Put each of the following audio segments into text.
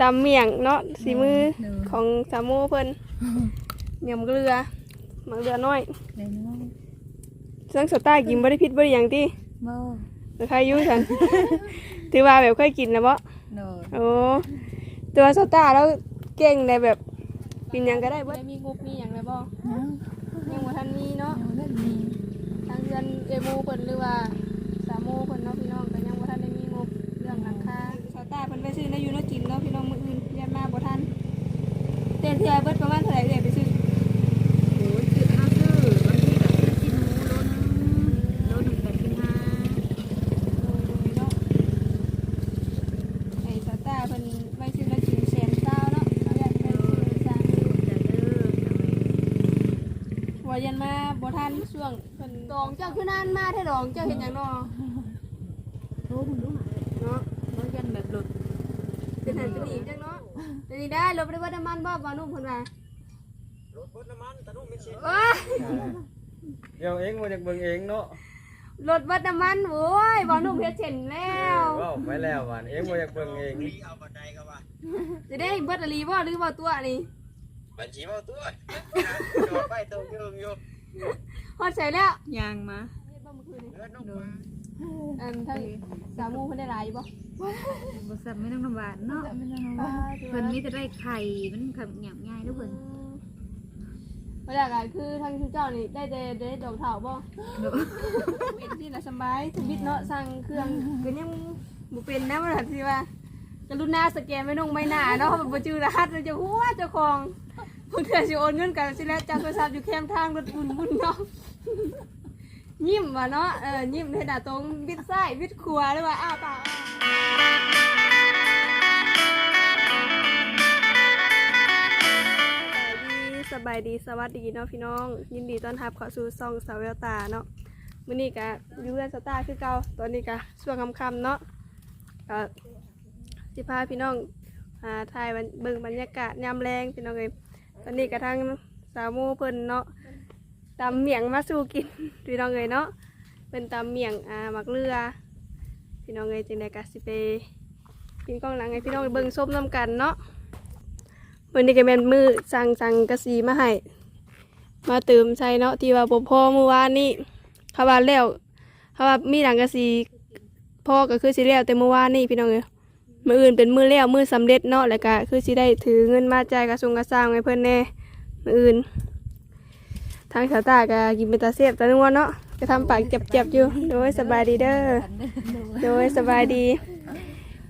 ตำเมี่ยงเนาะสีมือเด้อของสามโมเพิ่นเมี่ยงมะเกลือมะเกลือน้อยเดี๋ยวน้องเรื่องสไตล์กินบ่ได้ผิดบ่ได้หยังติบ่แต่ใครอยู่ซั่นถือว่าแบบเคยกินนะบ่โดดโอ้ตัวสไตล์แล้วเก่งในแบบกินหยังก็ได้บ่ได้มีงบมีหยังเลยบ่ยังยังบ่ทันมีเนาะยังเล่นมีทางเดือนเอโมเพิ่นหรือว่าสามโมเพิ่นเนาะพี่ ตล์เพิ่นไปซื้อในอยู่เนาะกินเนาะพี่น้องมื้ออื่นยันมาบ่ทันเต้นเทื่อเบิดประมาณเท่าไหร่เด้ไปซื้อโอ้ยคือข้าซื้อบางทีแบบซื้อกินหมูโลนึงโลหนึ่งแปดสิบห้าไอ้สตาร์เพิ่นไว้ซื้อแล้วกินแสนต้าเนาะเขายากไปซื้อจะเด้อว่ายันมาบ่ทันช่วงเพิ่นดองเจ้าคือนานมาแท้ดองเจ้าเฮ็ดหยังเนาะ โทรมึงดูหา เนาะ บ่ยันแบบหลุด เป็นหันเป็นอีกจังเนาะเป็นนี่ได้รถบ่ได้ว่าน้ำมันบ่บ่นุ่มเพิ่นว่ารถบดน้ำมันตะนุ่มไม่ชินว้าเดี๋ยวเองมาจากเบิ่งเองเนาะรถวัดน้ำมันโว้ยบ่นุ่มเฮ็ดเช่นแล้วว้าวไปแล้วว่านเองมาจากเบิ่งเองเอาบันไดก็ว่าจะได้เบิดอลีบ่หรือบ่ตัวนี่บัญชีเอาตัวจอดไปตัวยืมอยู่ฮอดใส่แล้วยางมาเฮ็ดบ่เมื่อคืนนี่เลือดนุ่มมาอันทั้งสามูเพิ่นได้หลายอยู่บ่ บ่สับไม่ต้องน้ำหวานเนาะเพิ่นมีแต่ได้ไข่มันขับหยำง่ายแล้วเพิ่นบรรยากาศคือทางชุเจ้านี่ได้แต่ได้ดอกเถาบ่โดดเป็นที่ละสบายทวิตเนาะสั่งเครื่องก็ยังบ่เป็นนะมันสิว่ากรุณาสแกนไม่นงไม่หน้าเนาะมันบ่จื้อรหัสมันจะหัวเจ้าของเพิ่นเทื่อสิโอนเงินกันสิแล้วจับโทรศัพท์อยู่แคมทางรถบุญบุญเนาะ ยิ้มวะเนาะเออยิ้มให้หน้าตรงบิดซ้ายบิดขวาหรือว่าอ้าปากสบายดีสวัสดีเนาะพี่น้อง ยินดีต้อนรับเข้าสู่ซองสาวแววตาเนาะมื้อนี้ก็อยู่กันสตาร์คือเก่าตอนนี้ก็ช่วงค่ำๆเนาะก็สิพาพี่น้องหาถ่ายบรรเบิ่งบรรยากาศยามแรงพี่น้องเอ้ยตอนนี้ก็ทางสาวโมเพิ่นเนาะ ตำเมียงมาสู่กิน พี่น้องเอ้ยเนาะเป็นตำเมียงอ่าหมักเรือพี่น้องเอ้ยจังได๋ก็สิไปกินกล้องหลังให้พี่น้องเบิ่งส้มน้ำกันเนาะมื้อนี้ก็แม่นมือสั่งสั่งกระสีมาให้มาเติมใส่เนาะที่ว่าบ่พอเมื่อวานนี้เขาว่าแล้วเขาว่ามีหลังกระสีพ่อก็คือสิแล้วแต่เมื่อวานนี่พี่น้องเอ้ยมืออื่นเป็นมือแล้วมือสำเร็จเนาะแล้วก็คือสิได้ถือเงินมาจ่ายกระทรวงกระสร้างให้เพิ่อนแน่มืออื่น ทางสาวตาก็กินเป็นตาเสียบตานัวเนาะก็ทำปากเจ็บๆอยู่ โดยสบายดีเด้อ โดยสบายดี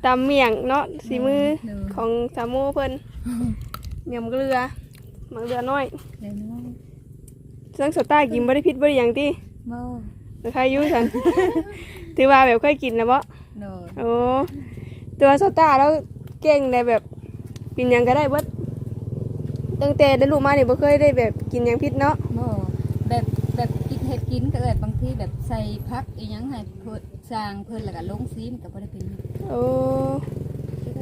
ตำเมี่ยงเนาะสีมือของสามโมเพิ่นเมี่ยงมะเกลือมะเกลือน้อยเดี๋ยวน้องเรื่องสาวตากินบ่ได้ผิดบ่ได้หยังติบ่แต่ใครอยุ่ฉันถือว่าแบบเคยกินนะบ่โดดโอ้ตัวสตาร์แล้วเก่งในแบบกินหยังก็ได้เบิดตั้งแต่ได้ลูกมานี่บ่เคยได้แบบกินหยังพิษเนาะ บ่แบบแบบกิน เฮ็ดกินก็แบบบางทีแบบใส่พักอีหยังให้เพิ่นสร้างเพิ่นแล้วก็ลงซีมก็บ่ได้เป็นโอ้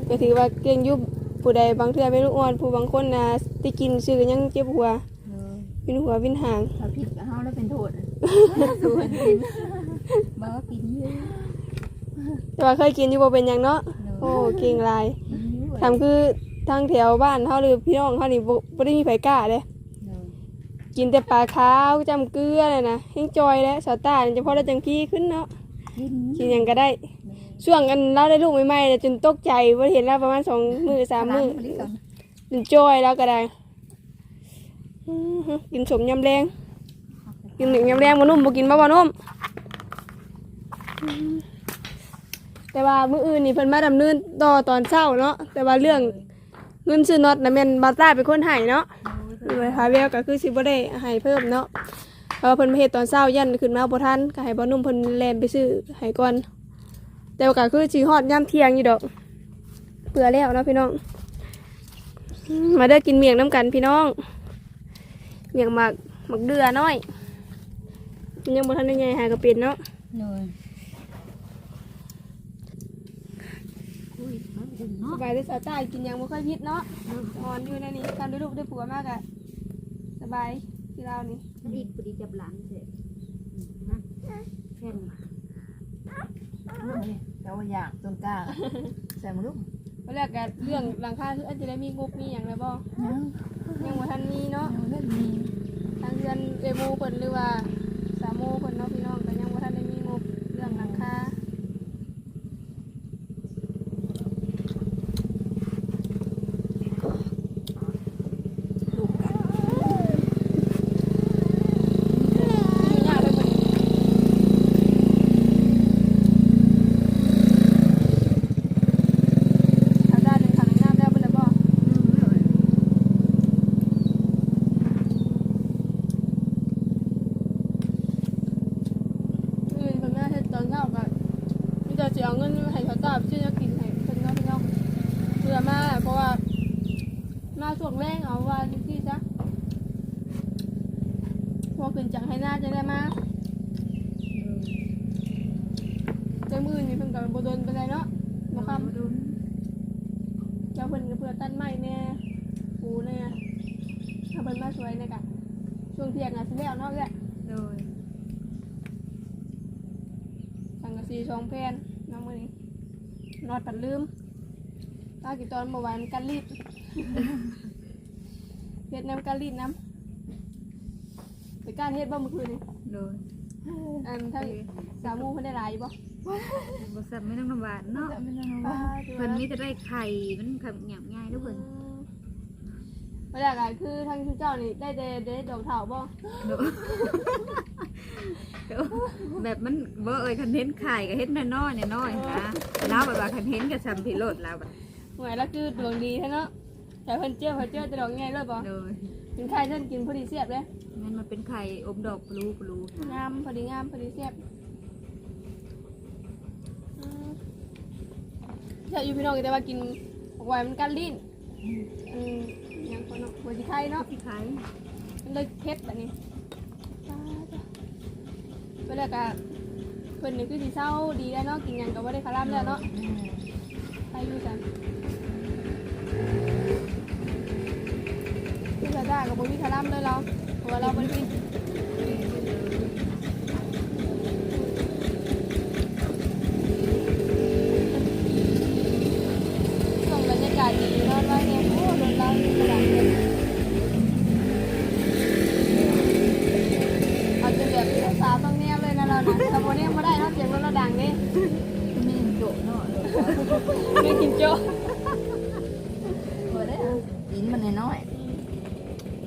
ก็ถือว่าเก่งอยุบผู้ใดบางเทื่อไม่รู้อ่อนผู้บางคนนะที่กินชื่อก็ยังเจ็บหัวเออวินหัววินหาง ถ้าผิดกับเฮาแล้วเป็นโทษส่วนกินบ่กินอยู่แต่ว่าเคยกินอยู่บ่เป็นหยังเนาะโอ้เก่งหลายกินอยู่ทำคือทางแถวบ้านเฮาหรือพี่น้องเฮานี่บ่บ่ได้มีไผกล้าเด้โดด กินแต่ปลาขาวจำเกลือเลยนะแห้งจอยแล้วสาวตาเนี่ยจะพอได้จังพี่ขึ้นเนาะกินกินหยังก็ได้ ช่วงกันเราได้ลูกใหม่ๆเนี่ยจนตกใจว่าเห็นแล้วประมาณสองมือสามมือจนจอยแล้วก็ได้อื้อหือกินสมยำแรง กินหนึ่งยำแรงมานุ่มบ่กินบ่บ่นุ่มอื้อแต่ว่ามื้ออื่นนี่เพิ่นมาดำเนินต่อตอนเช้าเนาะแต่ว่าเรื่องเงินซื้อน็อตน่ะแม่นบาต้าเป็นคนให้เนาะ เลยพาเวลก็คือสิบ่ได้ให้เพิ่มเนาะเพราะว่าเพิ่นมาเฮ็ดตอนเช้ายันขึ้นมาบ่ทันก็ให้บ่นุ่มเพิ่นแล่นไปซื้อให้ก่อนแต่ว่าก็คือสิฮอดยามเที่ยงอยู่ดอกเผื่อแล้วเนาะพี่น้องอืมมาเด้อกินเมี่ยงน้ำกันพี่น้อง เมี่ยงหมักหมักเดือน้อยมันยังบ่ทันได้ใหญ่หากระเป็นเนาะโดดอุ้ยมันถึงสเนาะบายได้สาวใต้กินหยังบ่ค่อยพิษเนาะนอนอยู่ในนี้การได้ลูกได้ผัวมากอะส บายที่เรานี่มันอีกพอดีจับหลังเสร็จนะแค่นี้เราอยากต้นกล้าใส่มาลูกตอนแรกก็เรื่องหลังคาคืออันจะได้มีงบมีอย่างไรบ่ยังยังบ่ทันมีเนาะยังเล่นมีทางเดือนเอโมเพิ่นหรือว่าสามโมเพิ่นเนาะพี่น้องก็ยังบ่ทันได้มีงบเรื่องหลังคา ลูกกัน อยู่ยากเลยเพิ่นทางด้านหนึ่งทางน้ำแล้วเพิ่นได้บ่อือเพิ่นมาเฮ็ดตอนเช้าก็มีแต่สิเอาเงินให้เขาตาไปซื้อแนวกินให้เพิ่นเนาะพี่น้องเพื่อมาเพราะว่า มาช่วงแรงเอาว่าจังซี่ซะพอขึ้นจากให้หน้าจะได้มาเจ้ามือนี่เพิ่นก็บ่โดนปานใดเนาะบ่คำ ดุน เจ้าเพิ่นก็เพื่อตัดไม้แน่ปูแน่ถ้าเพิ่นมาช่วยเนี่ยก็ช่วงเที่ยงอะสิแล้วเนาะเอ้ย โดย สังกะสีช่องแผ่นน้องมื้อนี้นอดปัดลืม ตากี่ตอนเมื่อวานกันรีดเฮ็ดน้ำกันรีดน้ำไปการเฮ็ดบ่เมื่อคืนนี่โดยอันทั้งสามหมูเพิ่นได้หลายอยู่บ่บ่สับไม่ต้องลำบากเนาะป้าเพิ่นมีแต่ได้ไข่มันขับหยาบง่ายเด้อเพิ่นเวลาก็คือทั้งเจ้านี่ได้แต่ได้ดอกเถาบ่โดยแบบมันบ่เอ่ยคันเทนไข่ก็เฮ็ดน้อยๆน้อยๆนะแล้วแบบว่าคันเทนก็ซ้ำพิโรดแล้วแบบ หวยแล้วคือดวงดีแท้เนาะแต่เพิ่นเจอเพิ่นเจอแต่ดอกใหญ่เลยบ่โดยกินไข่เพิ่นกินพอดีเสียบเลยงั้นมันเป็นไข่อมดอกปลูปลูงามพอดีงามพอดีเสียบอืมเจ้าอยู่พี่น้องก็แต่ว่ากินหวานมันกันลิ้นอืมหยังคนเนาะหัวสิไข่เนาะที่ไข่มันเลยเผ็ดแบบนี้ตายจ้ะเวลาก็เพิ่นนี่คือสิเศร้าดีแล้วเนาะกินหยังก็บ่ได้คาร่ำแล้วเนาะไปอยู่กัน พี่ซาด้ากับ่มีคาร่ำเลยเราเพราะว่าเราบ่ได้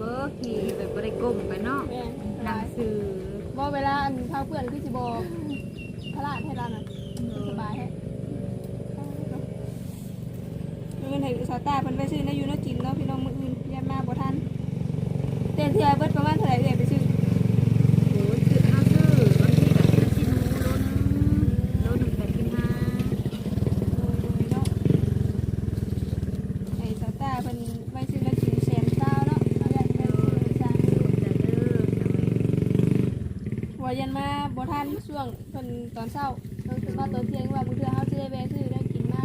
เบอร์ขี่แบบบ่ได้ก้มไปเนาะแม่หนังสือบ่เวลาอันพาเพื่อนคือสิบ่พลาดให้เราน่ะสบายให้เงินให้สาวตาเพิ่นไปซื้อในยูนกินเนาะพี่น้องมื้ออื่นยันมาบ่ทันเต้นเที่ยเบิดประมาณเท่าไหร่เอ่ยไปซื้อ โอ้ยซื้อเอาซื้อบางทีก็ซื้อชิ้นหมูโลนึงโลนึงแปดสิบห้า โดยโดยเนาะให้สาวตาเพิ่นไปซื้อแล้วกินแสนเช้าเนาะเอาอยากไปซื้อซะ จะเด้อ ว่ายันมาบ่ทันช่วงเพิ่นต อนเช้าเพิ่นขึ้นมาตอนเที่ยงว่ามื้อเทื่อเฮาสิได้แวะซื้อได้กินมา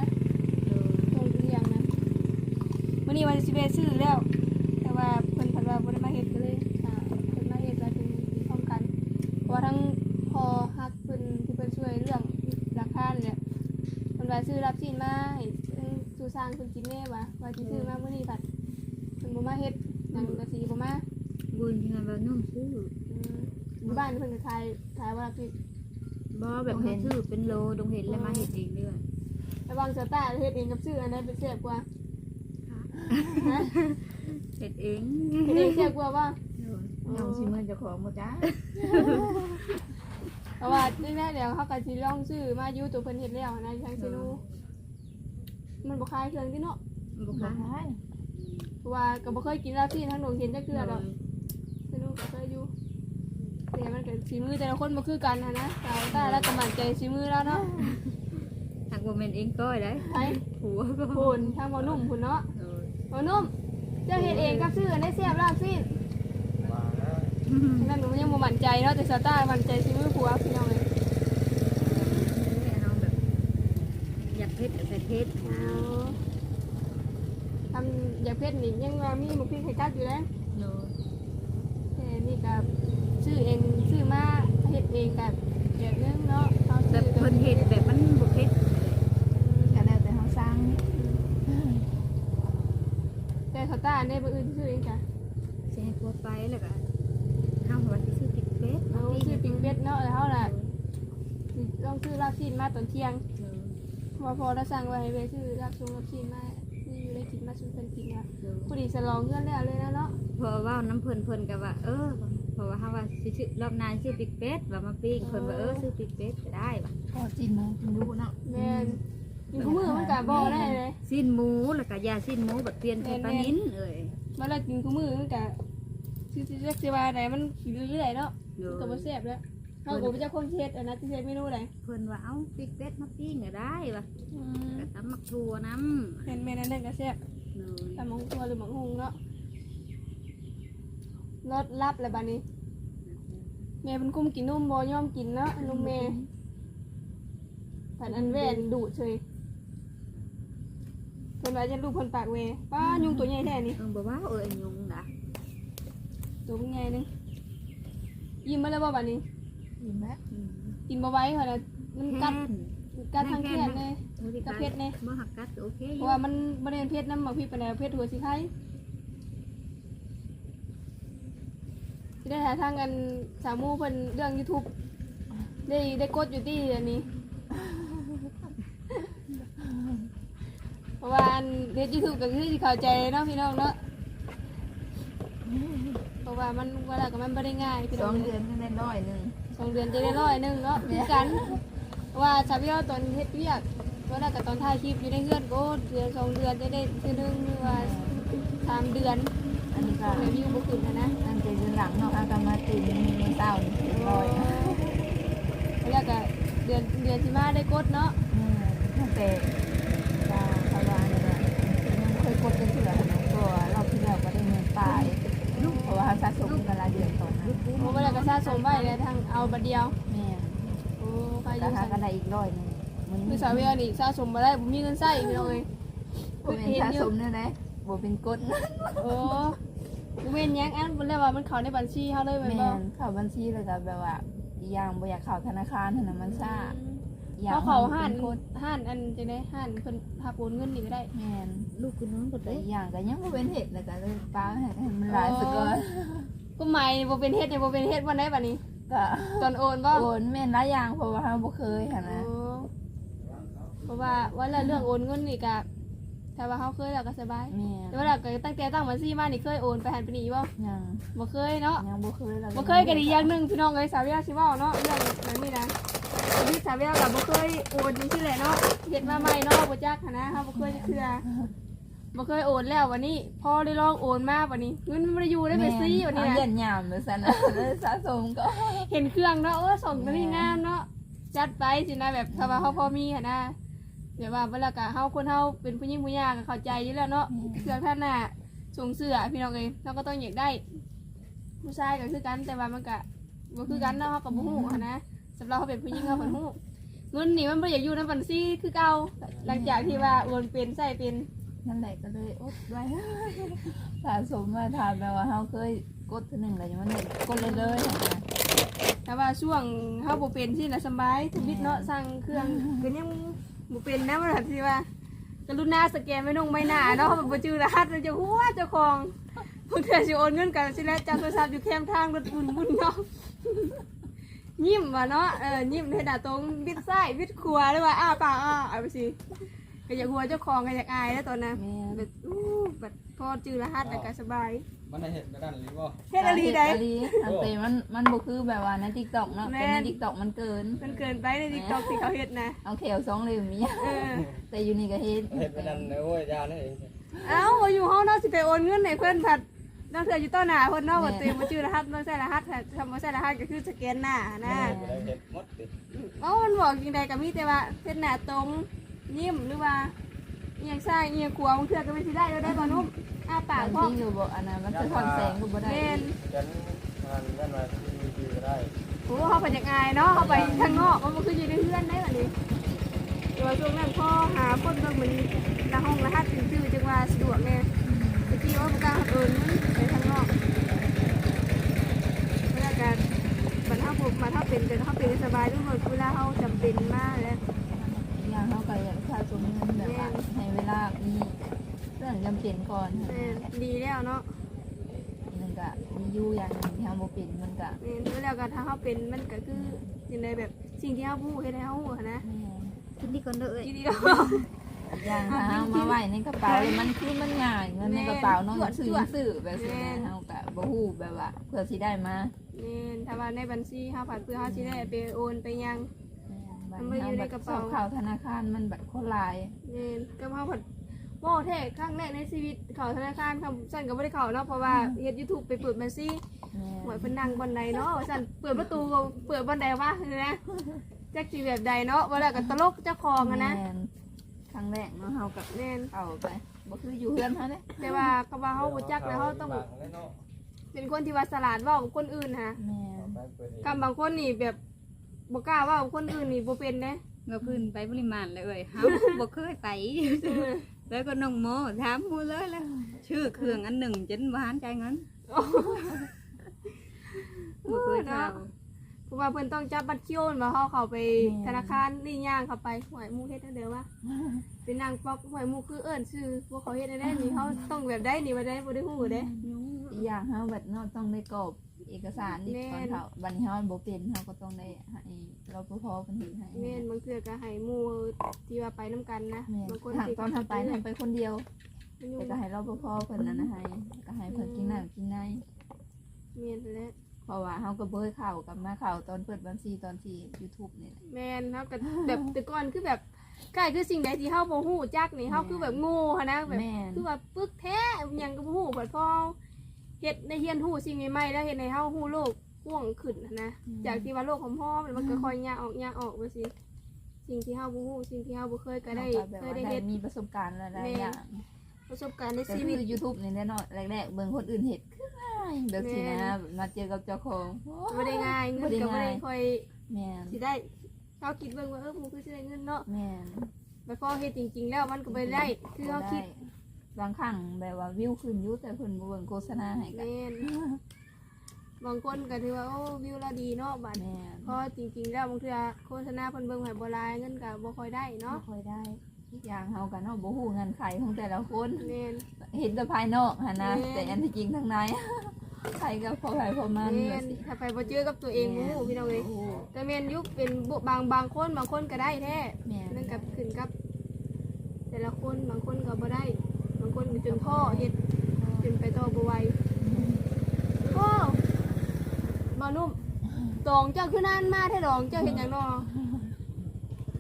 ช่วงเที่ยงนะวันนี้วันสิบเอ็ดซื้อแล้ว แต่ว่าเพิ่นเพันว่าบ่ได้มาเฮ็ดก็เลยอ่าเพิ่นมาเฮ็ดแล้วถึงพร้อมกันเพราะว่าทั้งพอฮักเพิ่นที่เพิ่นช่วยเรื่องราคานี่แหละเพิ่นว่าซื้อรับสินมาให้สู่สร้างเพิ่นกินแน่ว่าว่าสิซื้อมามื้อนี้บัดเพิ่นบ่มาเฮ็ดหนังกะสีบ่มาบุญที่งานว่านุ่มซื้ออืมอยู่บ้านเพิ่นก็ขายขายว่ารับสิน บ่แบบเขาซื้อเป็นโลดงเห็นแล้วมาเห็ดเองเด้อระวังสตาร์เฮ็ดเองกับซื้ออันใดเป็นแซ่บกว่าฮะเห็ดเองเฮ็ดเองแซ่บกว่าบ่ยองชิมเงินเจ้าของบ่จ้าเพราะว่านี่แม่เดี๋ยวเขาก็สิลองซื้อมาอยู่ตัวเพิ่นเฮ็ดแล้วนะทางซินูมันบ่คลายเครื่องที่เนาะบ่ค้าเพราะว่าก็บ่เคยกินลาบซีนทั้งหนงเห็นจักเทื่อดอกซินูก็เคยอยู่ แต่มันก็สีมือแต่ละคนบ่คือกันนะนะสาวตาแล้วก็มั่นใจสีมือแล้วเนาะทางบ่แม่นเองก้อยได้ไปผัวก็พุ่นทางบ่นุ่มพุ่นเนาะบ่นุ่มเจ้าเฮ็ดเองกับซื้ออันได้เสียบลาบซีนว่าแล้วนั่นหนูยังบ่มั่นใจเนาะแต่สาวตามั่นใจสีมือผัวพี่น้องเลยเอาแบบอยากเผ็ดใส่เผ็ดอ๋อทำอย่างเพชรนี่ยังว่ามีหมูพริกไข่กัดอยู่เลยโนแต่นี่กับซื้อเองซื้อมา ทีกับอย่างนึงเนาะเขาแบซื้อบเพิ่นเฮ็ดแบบมันบ่เผ็ดก็แล้วแต่เขาสร้างอืมสตาร์ได้บ่อื่นชื่อเองจ้ะสิให้ตัวไปแล้วก็เฮาว่าสิซื้อปิกเป็ดเอาชื่อปิงเป็ดเนาะแล้วเฮาน่ะสิต้องซื้อลาบชิ้นมาตอนเที่ยงพอพอเราสั่งไว้ให้ไปซื้อลาบชงลาบชิ้นมานี่อยู่ได้กินมาชุมเพิ่นกินว่าพอดีฉลองเพื่อนแล้วเลยนะเนาะพอว่าน้ำเพิ่นเพิ่นก็ว่า เออ เพราะว่าเฮาว่าสิซื้อรอบหน้าซื้อปิกเป็ดว่ามาปิ้งเพิ่นว่าเออซื้อปิกเป็ดก็ได้ว่ะพอจีนโมงถึงรู้เนาะแม่นกินคู่มือมันก็บ่ได้เลยสิ้นหมูแล้วก็ยาสิ้นหมูบัดเปลี่ยนเป็นปลานิ้นเอ้ยมันละกินคู่มือมันก็ชื่อสิเรียกสิว่าไหนมันกินเรื่อยๆเนาะโดมันก็บ่ยแซ่บแล้วเฮาก็บ่จักคนเฮ็ดอันนั้นสิเฮ็ดเมนูใดเพิ่นว่าเอ้าปิกเป็ดมาปิ้งก็ได้ว่ะอืมก็ตำมักทั่วน้ำเห็นแม่นั่นก็แซ่บเลยตำหมกตัวหรือหมกฮุงเนาะ รสลับเลยบานี้แม่เป็นกุ้มกินนุ่มบอย่อมกินเนาะนุ่มแม่ผัดอันแว่นดูดเฉยเพิ่นว่าจะลูกเพิ่นปากเวป้ายุงตัวใหญ่แท้นี่เออบ่ว่าเอ้ยยุงนะตัวมันใหญ่นึงยิ้มมาแล้วบ่บานี้ยินไหมอืมกินบ่ไหว้เหรอมันกัดแค่นกัดทางแขนเลยบริกับเพชรเนี่ยบ่หักกัดก็โอเคอเพยู่ราะว่ามันบ่ได้เป็นเพชรน้ำหมักพี่ปานใดเพชรหัวสิไข่ ที่ได้หาทางกันสามหมู่เพิ่นเรื่อง YouTube ได้ได้กดอยู่ที่อันนี้ เพราะว่าอันเฮ็ด YouTube ก็คือสิเข้าใจเนาะพี่น้องเนาะเพราะว่ามันเวลาก็มันบ่ได้ง่ายพี่สน้อองงเดือนก็ได้ร้อยหนึ่งสองเดือนจะได้ร้อยหนึงเนาะคือกันเพราะว่าชาวเวียตอนเฮ็ดเวียกเวลาก็ตอนถ่ายคลิปอยู่ในเฮือนก็เดือนสองเดือนจะได้คือหนึงหรือว่าสามเดือน อันนี้ก็ในวิวบ่ขึ้นนะนะอันเจยืนหลังเนาะอากามาตื่นมีเต้านี่ร้อยแล้วก็เดือนเดือนสิมาได้กดเนาะอืมตั้งแต่ตาพยาเนี่ยยังเคยกดเป็นเถื่อนนะตัวรอบที่แล้วก็ได้เงินตายเพราะว่าสะสมันละเดือนต่อนะเพราะว่าแล้วก็สะสมไว้แล้วทางเอาบัดเดียวแม่โอ้ใครอยู่สักกันได้อีกร้อยนึงมันคือชาวเวียนี่สะสมบ่ได้มีเงินใช้พี่น้องเอ้ยเป็นสะสมเนี่ยนะบ่เป็นกดนะโอ้ บ่แม่นหยังอันบ่แล้วว่ามันเข้าในบัญชีเฮาเลยแม่นแม่บ่นเข้าบัญชีแล้วก็แบบว่าอีกอย่างบ่อยากเข้าธนาคารเท่านั้นมันซ่าอีกอย่งเขาเขาห้านป็กดห้านอันจะได้ห้านเพิ่นพาโอนเงินนี่ก็ได้แม่นลูกคุณน้องก็แต่ได้อีกอย่างก็ยังบ่เป็นเห็ดเลยก็เลยป้าให้ให้มันหลายสก่อนก็หมายบ่เป็นเฮ็ดเนี่ยบ่เป็นเฮ็ดวันไหนบัดนี้ ก็ตอนโอนบ่โอนแม่นหลายอย่างเพราะว่าเราบ่เคยหั่นนะ โอ้เพราะว่าว่าแล้วเรื่องโอนเงินนี่ก็ ถ้าว่าเขาเคยแล้วก็สบาย แม่แต่ว่าเราก็ตั้งแต่ตั้งบัญชีมานี่เคยโอนไปหันไปนี่บ่ยังบ่เคยเนาะยังบ่เคยแล้วบ่เคยก็ดีอย่างหนึงพี่น้องเอ้ยสาวเวียสิเว้าเนาะเรื่องนั้นนี่นะพี่สาวเวียก็บ่เคยโอนจังซี่แหละเนาะเฮ็ดมาใหม่เนาะบ่จักหันนะเฮาบ่เคยจักเทื่อบ่เคยโอนแล้ววันนี้พอได้ลองโอนมาวันนี้เงินมันบ่ได้อยู่ได้ไปซี่วันนี้เอานะ เย็นยามเลยซั่นนะเลยสะสมก็ เห็นเครื่องเนาะเออส่งตัวนี้งามเนาะจัดไปสินะแบบถ้าว่าเขาพอมีหันนะ เดี๋ยวว่าเวลากะเฮาคนเฮาเป็นผู้หญิงผู้ยาก็เข้าใจอยู่แล้วเนาะเครื่องท่านน่ะส่งเสื้อพี่น้องเองเราก็ต้องอยากได้ผู้ชายก็คือกันแต่ว่ามันก็บ่คือกันเนาะเฮาก็บ่ฮู้หันนะสำหรับเขาเป็นผู้หญิงเขาเป็นฮู้เงินนี่มันบ่อยากอยู่ในบัญชีคือเก่าหลังจากที่ว่าโอนเป็นใส่เป็นนั่นแหละก็เลยอดไว้ สะสมมาทานแบบว่าเราเคยกดเทีหนึ่งแล้วยังมันได้กดเลยเลยหั่นนะแต่ว่าช่วงเฮาบ่เป็นสิน่ะสำบายทุกนิดเนาะสั่งเครื่องก็ยัง บ่เป็นนะว่าสิว่ากรุณาสแกนไม่นงไม่หนาเนาะเขาบอกจือรหัสมันจะหัวเจ้าของเพิ่งเธอสิโอนเงินกันสิแล้วจำโทรศัพท์อยู่แคมทางรถบุญบุญเนาะยิ้มว่ะเนาะเออยิ้มในหน้าตรงบิดไส้บิดครัวหรือว่าอ้าปากอ้าเอาไปสิก็อยากหัวเจ้าของก็อยากอายแล้วตอนนั้นแม่นแบบอู้แบบพอจือรหัสแต่ก็สบาย มันได้เห็นกระดันหรือว่าเฮ็ดอะไรได้เฮ็อะไรอันเตมันมันบ่คือแบบว่าใน TikTok เนาะแม่แต่ใน น TikTok มันเกิน มันเกินไปในทิกตอกที่เขาเฮ็ดนะ เอาแขวสองเหลี่ยมมีเออ แต่อยู่นี่ก็เฮ็ดเห็นกระดันเลยโอ้ยยานั่นเองเอ้าว่าอยู่ห้องเนาะสิไปโอนเงินให้เพิ่นผัดน้องเธออยู่ต้นหน้าเพิ่นเนาะว่าตัวเองบ่จือรหัสบ่ใส่รหัสแต่ทำบ่ใส่รหัสก็คือสแกนหน้านะไม่ได้เห็นมดติดเอ้ามันบอกจริงใดก็มีแต่ว่าเส้นหน้าตรงยิ้มหรือว่าเอียงซ้ายเอียงขวาบางเทื่อก็ไม่สิได้แล้วได้บ่นุ่ม อ้าปากบางพ่อทีก็บ่อันนั้นมันสะท้อนแสงก็บ่ได้แม่นกันงานกันมาที่ดีก็ได้โอ้เขาไปจากอายเนาะเขาไปข้างนอกมันบ่คืออยู่ในเฮือนได้บัดนี้แต่ว่าช่วงนั้นพ่อหาคนเบิ่งมันละห้องรหัสชื่อๆจังว่าสะดวกแน่ตะกี้ว่าบ่กล้าเอิ้นไปข้างนอกเวลาการบัดเฮาบ่มาเฮาเป็นแต่เฮาเป็นสบายด้วยเวลาเฮาจำเป็นมากแล้วอย่างเฮาก็อยากสะสมเงินแบบว่าให้เวลามีแต่ รื่องจำเป็นก่อนแม่นดีแล้วเนาะมันก็มีอยู่อย่างหนึงที่เฮาบ่เป็นมันก็แม่นแล้วก็ถ้าเฮาเป็นมันก็คือจังไดแบบสิ่งที่เฮารู้เฮ็ดให้เฮารู้หั้นนะแม่นกินนี่ก่อนเด้อเอ้ยทีเดียวอีกอย่างถ้าเอามาไว้ในกระเป๋าเลยมันคือมันง่ายเงินในกระเป๋าเนาะซื้อซื้อแบบนี้นะเฮาก็บ่ฮู้แบบว่าเพื่อสิได้มาแม่นถ้าว่าในบัญชีเฮาผัดเพื่อเฮาสิได้ไปโอนไปยังบัดมันบ่อยู่ในกระเป๋า สอบเข้าธนาคารมันบัดคนหลาย แม่นก็เฮาผัด ว้าวแท้ครั้งแรกในชีวิตเข้าธนาคารคำสั่นก็บ่ได้เข้าเนาะเพราะว่าเฮ็ด YouTube ไปเปิดบัญชีแม่หวยเพิ่นนั่งบนใดเนาะว่าซั่นเปิดประตูก็เปิดบนใดวะนี่นะจักสิแบบใดเนาะบ่แล้วก็ตลกเจ้าของอะนะแม่ครั้งแรกเนาะเฮาก็แม่นเข้าไปบ่คืออยู่เฮือนเฮาเด้แต่ว่าก็ว่าเฮาบ่จักแล้วเฮาต้องเป็นคนที่ว่าฉลาดเว้ากับคนอื่นฮะแม่คำบางคนนี่แบบบ่กล้าเว้ากับคนอื่นนี่บ่เป็นเด้เราพื้นไปปริมาณเลยเอ้ยเฮาบ่เคยไป แล้วก็น้องโมถามหมูเลยแล้วชื่อเครื่องอันหนึ่งจนบ่หันใจายเงินบ่เคยเข้าเพราะว่าเพิ่นต้องจับบัตรคิวมาเฮาเข้าไปธนาคารนี่ย่างเข้าไปหวยหมู่เฮ็ดจังได๋วะเป็นนางปอกหวยหมู่คือเอิ้นชื่อบ่เขาเฮ็ดได้ได้นี่เฮาต้องแบบใดนี่บ่ได้บ่ได้ฮู้เด้อีกอย่างเฮาบัดเนาะต้องได้กรอบ เอกสารอีกแม่ตอนนเฮาบัดนี้เฮาบ่เป็นเฮาก็ต้องได้ให้รปภเพิ่นเฮ็ดให้แม่นบางเทื่อก็ให้หมู่ที่ว่าไปนํกันนะแม่นบางคนทางตอนเฮาไปทางไปคนเดียวมันอยู่แต่ก็ให้รปภเพิ่นนั่นนะให้ก็ให้เพิ่นกินน้ำกินในแม่นแหละเพราะว่าเฮาก็บ่เคยเข้ากลับมาเข้าตอนเปิดบัญชีตอนที่ YouTube นี่แหละแม่นเฮาก็แบบแต่ก่อนคือแบบใกล้คือสิ่งใดที่เฮาบ่ฮู้จักนี่เฮาคือแบบโง่หันนะแบบแม่นคือว่าปึกแท้อิหยังก็บ่ฮู้บัดพอเฮ็ดในเฮียนฮู้สิ่งใหม่ๆแล้วเฮ็ดให้เฮาฮู้โลกกว้างขึ้นหั้นนะจากที่ว่าโลกหอมๆแล้วมันก็ค่อยยากออกยากออกไปสิสิ่งที่เฮาบ่ฮู้สิ่งที่เฮาบ่เคยก็ได้เฮาแบบเคยว่าได้ได้เฮ็ดมีประสบการณ์หลายแม่ๆอย่างประสบการณ์ในแต่ชีคืวิตอ YouTube นี่แน่นอนแรกๆเบิ่งคนอื่นเฮ็ดคือง่ายแบบสินะแบบมาเจอกับเจ้าของโอ้บ่ได้ง่ายเงินก็บ่ได้ค่อยแม่นสิได้เฮาคิดเบิ่งว่าเออมันคือสิได้เงินเนาะแม่น แต่พอเฮ็ดจริง ๆ แล้วมันก็บ่ได้คือเฮาคิด บางครั้งแบบว่าวิวขึ้นอยุแต่เพิ่นบ่เบิ่งโฆษณาให้กันแม่นบางคนก็ถือว่าโอ้วิวเราดีเนาะบัดแม่นเพราะจริงๆ แล้วบางเทื่อโฆษณาเพิ่นเบิ่งให้บ่หลายเงินก็บ่ค่อยได้เนาะเนาะค่อยได้อีกอย่างเฮากันเนาะบ่ฮู้เงินไขของแต่ละคน แม่น เห็นแต่ภายนอกหั่นนะแม่นแต่อันที่จริงข้างใน ใครก็พอใครพอมันแม่แบบนสิถ้าไปบ่เจอกับตัวเองบ่ฮู้พี่น้องเอ้ยโอ้แต่แม่นยุคเป็นบุบางบางคนบางคนก็ได้แท้ แม่นนั่นก็ขึ้นกับ แต่ละคนบางคนก็บ่ได้บางคนก็ จนพ่อเฮ็ดจนไปต่อบ่ไหวพ่อบ่นุ่มตองเจ้าคือนั่นมาแท้ดองเจ้าเฮ็ดหยังน้อ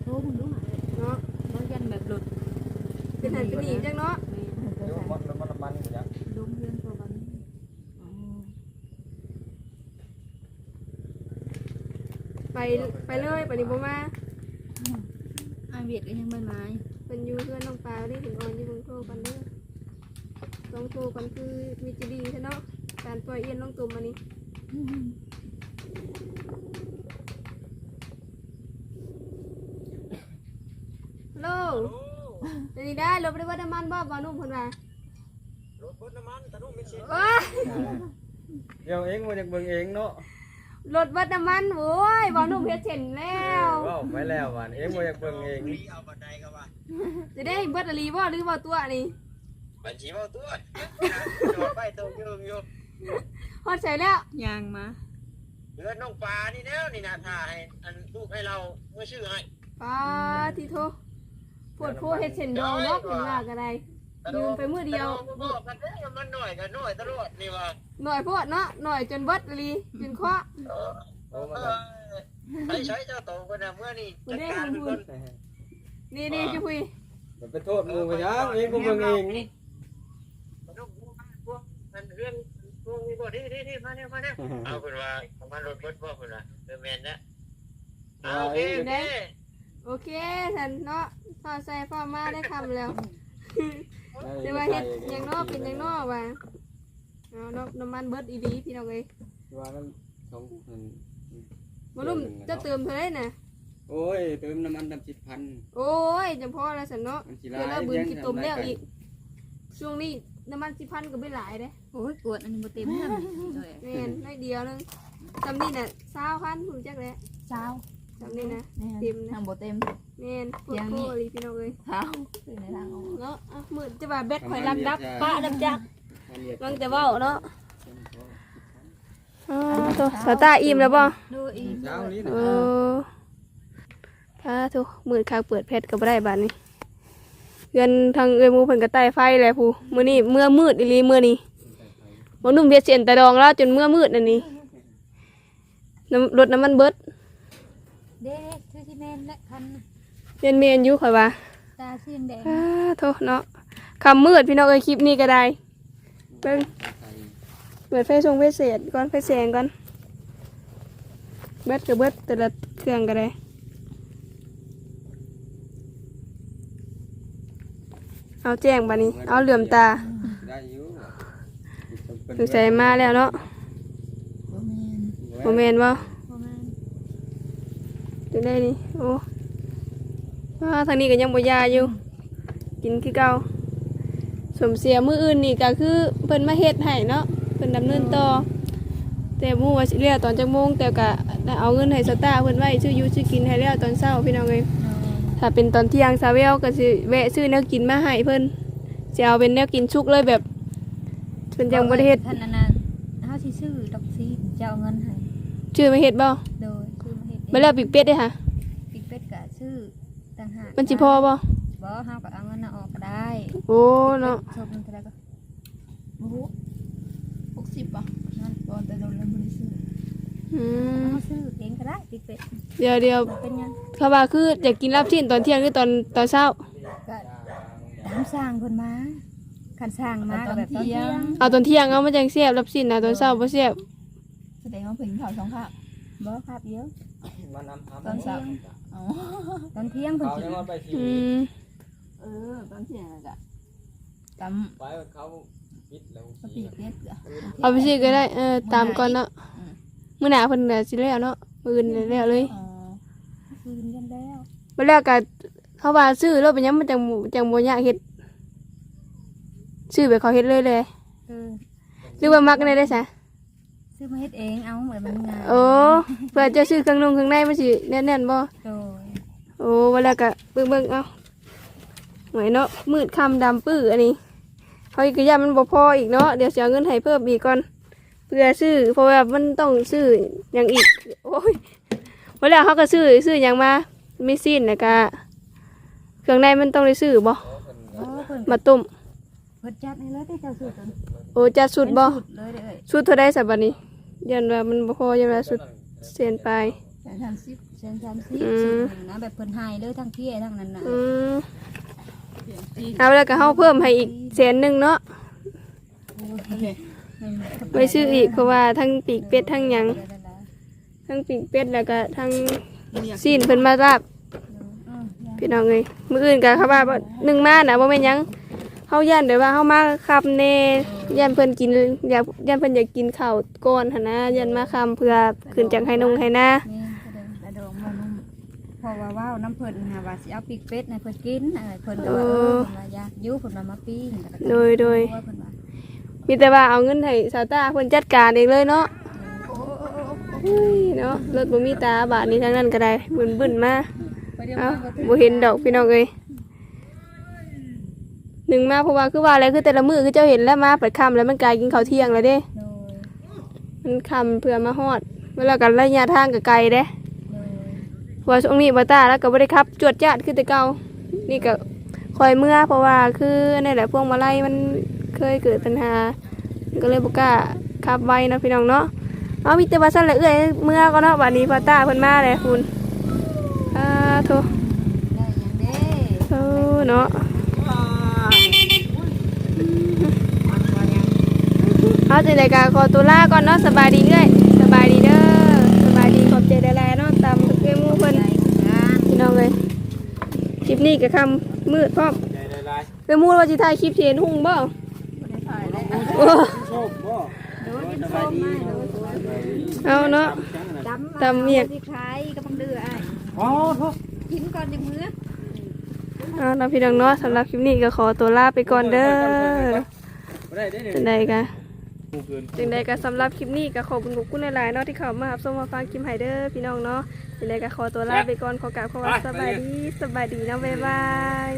โอ้มึงรู้อะเนาะบ่ยันแบบหลุดเป็นหันเป็นหนีจังเนาะเดี๋ยวมันมันมันอยู่ยังลงเรื่องตัวบันไปไปเลยไปนี่บ่มาอาเวียดก็ยังไม่มาเป็นอยู่เพื่อนน้องปลาได้ถึงออนอยู่เบงโทรกันเด้อต้ องโทรกันคือมีจะดีใช่เนาะการปล่อยเอียนน้องตุ่มมานี่ฮัลโหลเป็นนี่ได้รถไปได้ว่าน้ำมันบ่บ่นุ่มคนว่ารถบดน้ำมันตะนุ่มไม่ชินว้าเดี๋ยวเองมาจากเบิ่งเองเนาะรถวัดน้ำมันโว้ยบ่นุ่มเฮ็ดเช่นแล้วเว้าไปแล้ววันเองมาจากเบิ่งเองรีเอาบันไดก็ว่าจะได้เบิดอลีบ่หรือบ่ตัวนี่ บัญชีเบาตัวจอดไปตัวยืมอยู่ฮอดใส่แล้วยางมาเลือดน้องปลานี่แล้วนี่นาท่าให้อันลูกให้เราเมื่อชื่อให้ปาทีโทปวดโพเฮ็ดเช่นดองเนาะเป็นว่าก็ได้ยืมไปมื้อเดียวบอกกันได้มันหน่อยกันหน่อยตลอดนี่ว่าหน่อยโพดเนาะหน่อยจนเบิดอลีจนเคาะเออเออใช้ใช้เจ้าโตคนน่ะเมื่อนี่จัดการทุกคนนี่นี่จะคุยมันไปโทษหมู่ไปยังเองก็เบิ่งเองลูกพวก มันเรื่องพวกนี้บ่ที่ที่ที่มาเนี่ยมาเนี่ยเอาคุณว่ามันรถบดบ่คุณว่าเออแม่นนะโอเคโอเคโอเคฉันเนาะฟ้าใส่ฟ้ามาได้คำแล้วแต่ว่าเฮ็ดหยังเนอกเป็นหยังเนอกว่าเอาเนาะน้ำมันเบิดอีดีพี่น้องเอ้ยว่ามันของมันบ่นุ่มจะเติมเท่าไหร่น่ะโอ้ยเติมน้ำมันดำจิตพันโอ้ยจำพอแล้วสันเนาะมันสิเดี๋ยวลาเรายบืนกินตุ่มแล้วอีกช่วงนี้ น้ำมันสิพันก็ไม่หลายเด้โอ้ยกวดอันนี้บ่เต็มแล้วเลยแม่นน้อยเดียวนึงจำนี่น่ะ20,000ผมจักแล้วเช้าจำนี่นะแม่นเต็มนะทางบ่เต็มแม่นปวดอย่างโคนี้ลีพี่น้องเอ้ยเท้าคือในทางออกเนาะอะมืดจะว่าเบ็ดข่อยรับดับป้าดับจักมันเรียกลังแต่เว้าเนาะอ๋อตัวสาวตาอิ่มแล้วบ่ดูอีกเช้านี้เออพาทุกมืดคางเปิดเพชรก็บ่ได้บาดนี้ เงินทางเอ้ยหมูเพิ่นก็ใต้ไฟแหละผู้มื้อนี้เมื่อมืดอีหลีมื้อนี้บ่นุ่มเฮ็ดเสียนตะดองแล้วจนเมื่อมืดอันนี้น้ำรถน้ำมันเบิดเด้คือที่แม่นและคันเมียนเมียนอยู่ข่อยว่าตาสีแดงอ้าโทษเนาะคำมืดพี่น้องเอ้ยคลิปนี้ก็ได้เบิ่งเปิดไฟส่งไฟเศษก่อนไฟแสงก่อนเบิดก็เบิดแต่ละเครื่องก็ได้ เอาแจ้งบัดนี้ เอาเหลื่อมตาได้อยู่สงสัยมาแล้วเนาะบ่แม่นโมเมนต์ว่าประมาณจะได้นี่โอ้ว่าทางนี้ก็ยังบ่ยาอยู่ กินคือเก่าสมเสียมืออื่นนี่ก็คือเพิ่นมาเฮ็ดให้เนาะเพิ่นดำเนินต่อ แต่หมู่ว่าสิเรียกตอนจักโมงแต่ก็ได้เอาเงินให้สตาร์เพิ่นไว้ซื้ออยู่ซื้อกินให้แล้วตอนเช้าพี่น้องเอ้ย ถ้าเป็นตอนเที่ยงซาเวลก็สิแวะซื้อแนวกินมาให้เพิ่นสิเอาเป็นแนวกินชุกเลยแบบเพิ่นยังบ่ได้เฮ็ดท่านนนั้นเฮาสิซื้อดอกซีจะเอาเงินให้ชื่อมาเฮ็ดบ่โดยซื้อมาเฮ็ดเองบ่แล้วปีกเป็ดเด้ค่ะปิกเป็ดก็ซื้อต่างหากมันสิพอบ่บ่เฮาก็เอาเงินน่ะออกก็ได้โอ้เนาะชอบมันเท่าไหร่ก็โอ้โหกสิบป่นั่นตอนแต่โดนแล้วบริสุทธิ์ อืมเฮาซื้อเองก็ได้ปิกเป็ดเดี๋ยวเดี๋ยวเป็นหยังเขาว่าคืออยากกินลาบชิ้นตอนเที่ยงหรือตอนตอนเช้า ก็ตามสร้างเพิ่นมาคันสร้างมาก็แบบตอนเที่ยงเอาตอนเที่ยงเอามาจังเสียบลาบชิ้นนะตอนเช้าบ่เสียบแสดงว่าเป็นข่าวสองภาคบ่ครับเยอะมันน้ำตอนเที่ยงอ๋อตอนเที่ยงเพิ่นเขาสิเนี่ยมันไปทีอืมเออตอนเที่ยงน่ะจ้ะจไปเขาปิดแล้วำสปีดเด็ดจ้ะเอาไปสิก็ได้เออตามก่อนเนาะมื้ อหน้าเพิ่นน่ะสิแล้วเนาะมื้ออื่นน่ะแล้วเลยอ๋อคืนกันแล้วบ่แล้วก็เขาว่าซื้อรถเป็นหยังมันจังจังบ่ยากเฮ็ดซื้อไปเขาเฮ็ดเลยเลยเออหรือว่ามักได้ได้ซะซื้อมาเฮ็ดเองเอาเหมือนมันง่ายโอ้เพื่อจะซื้อเครื่องนุ่งเครื่องในมันสิแน่นๆบ่ โดยโอ้บ่แล้วก็เบิ่งๆเอาหวยเนาะมืดค่ำดำปื้ออันนี้เขาอีกก็ย่ามันบ่พออีกเนาะเดี๋ยวสิเอาเงินให้เพิ่มอีกก่อน เพื่อซื้อเพราะว่ามันต้องซื้ออย่างอีก โอ้ยเวลาเขาก็ซื้อซื้ออย่างมาไม่สิ้นนะกะเครื่องในมันต้องได้ซื้อบ่โอ้เพิ่นมาต้มเพิ่นจัดให้เลยที่เจ้าซื้อตัวนี้โอ้จัดสุดบ่เป็นสุดเลยเด้อเอ้ยสุดเท่าได้สับบัดนี้ยันว่ามันบ่พอยันว่าสุดเส้นไปแต่ทำซิปเส้นสามสิบอืมสุดหนึ่งนะแบบเพิ่นให้เลยทั้งพี่ทั้งนั้นน่ะอืมเปลี่ยนจีนเอาแล้วก็เฮาเพิ่มให้อีกแสนหนึงเนาะโอเค ไว้ซื้ออีกเพราะว่าทั้งปีกเป็ดทั้งหยังทั้งปีกเป็ดแล้วก็ทั้งซีนเพิ่นมาราบพี่น้องเอ้ยมื้ออื่นก็เขาว่าบ่หนึ่งมาน่ะบ่แม่นหยังเฮาย่านเดี๋ยวว่าเฮามาคับแน่ย่านเพิ่นกินอยากย่านเพิ่นอยากกินข้าวก่อนหั่นนะย่านมาคำเพื่อขึ้นจากให้นงให้นานี่กระเดินกระโดงมานุ่มเพราะว่าว้าวน้ำเพิ่นหาว่าสิเอาปีกเป็ดให้เพิ่นกินอะไรเพิ่นก็ว่าเออเพิ่นว่าอยากอยู่เพิ่นว่ามาปิ้งแล้วก็โดยโดยว่าเพิ่นว่า มีแต่ว่าเอาเงินให้สาวตาเพิ่นจัดการเองเลยเนาะเฮ้ยเนาะรถบ่มีตาบาทนี้ทั้งนั้นก็ได้บึ้นๆมาไปเดี๋ยวเอ้ามาบ่เห็นดอกพี่น้องเอ้ยหนึ่งมาเพราะว่าคือว่าอะไรคือแต่ละมื้อคือเจ้าเห็นแล้วมาเปิดค่ำแล้วมันกลายกินข้าวเที่ยงแล้วเด้โดยมันคำเพื่อมาฮอดเวลากันระยะทางกับไกลเด้โดยเพราะว่าช่วงนี้บาตาแล้วก็บ่ได้ขับ จวดจ้าดคือแต่เก่านี่ก็คอยเมื่อเพราะว่าคือนี่แหละพวงมาลัยมัน เคยเกิดปัญหา ก็เลยบ่กล้าขับไว้เนาะพี่น้องเนาะเอามีแต่ว่าซั่นแหละเอ้ยเมื่อก็เนาะบัดนี้บาตาเพิ่นมาแล้วคุณอ่าโทได้หยังเด้เออเนาะเอาจังได๋ก็ขอตัวลาก่อนเนาะสบายดีเอ้ยสบายดีเด้อสบายดีขอบใจหลายๆเนาะตามเอ้ยหมู่เพิ่นได้งานพี่น้องเลยคลิปนี้ก็คำมืดพร้อมใจละลายไปมูดว่าจะถ่ายคลิปเทียนหุ่งบ่ โอ้โชคบ่โดยกินส้มมาโดยเอาเนาะดำตำเมียกที่คล้ายกับบังเดืออ้อ๋อโทษกินก่อนจังมื้อเอาเนาะพี่น้องเนาะสำหรับคลิปนี้ก็ขอตัวลาไปก่อนเด้อบ่ได้เด้อจังใดกะกูเกินจึงใดก็สำหรับคลิปนี้ก็ขอบคุณขอบคุณหลายๆเนาะที่เข้ามารับชมมาฟังคลิปไฮเดอร์พี่น้องเนาะจึงใดก็ขอตัวลาไปก่อนขอกล่าวคำว่าสบายดีสบายดีนะบ๊ายบาย